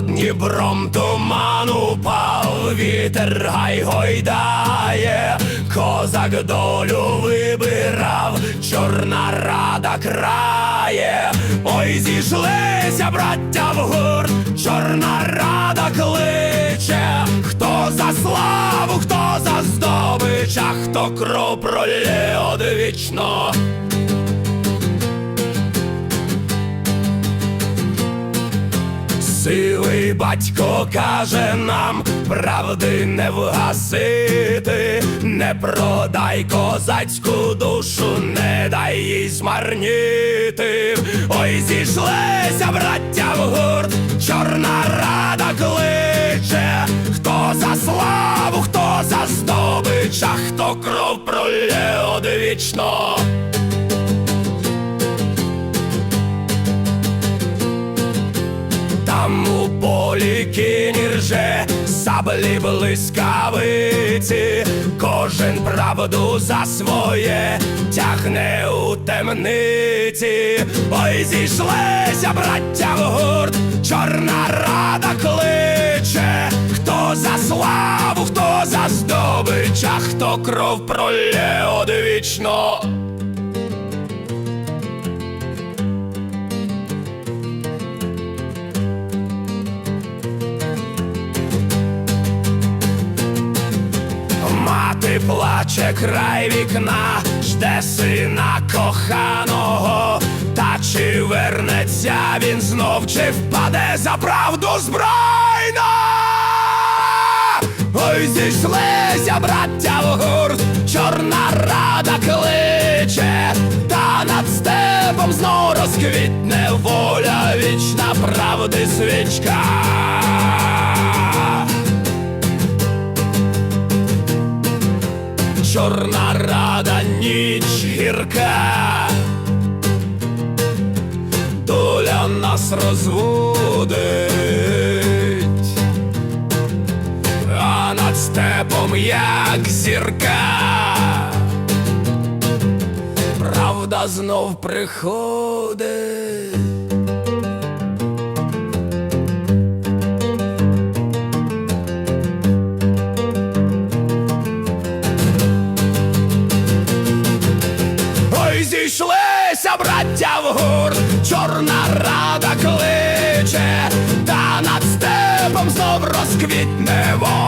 Дніпром туман упав, вітер гай гойдає, козак долю вибирав, чорна рада крає, ой, зійшлися, браття в гурт, чорна рада кличе, хто за славу, хто за здобич, а хто кров пролє одвічно. Сивий батько каже нам, правди не вгасити, не продай козацьку душу, не дай їй змарніти. Ой, зійшлися, браття в гурт, чорна рада кличе, хто за славу, хто за здобич, а хто кров пролє одвічно. Кінь рже, саблі блискавиці, кожен правду за своє тягне у темниці. Ой, зійшлися, браття в гурт, чорна рада кличе, хто за славу, хто за здобич, а хто кров пролє одвічно. Мати плаче край вікна, жде сина коханого, та чи вернеться він знов, чи впаде за правду збройно? Ой, зійшлися, браття в гурт, чорна рада кличе, та над степом знов розквітне воля, вічна правди свічка. Чорна рада ніч гірка, доля нас розводить, а над степом як зірка, правда знов приходить. Зійшлися, браття в гурт, чорна рада кличе, та над степом знов розквітне воля.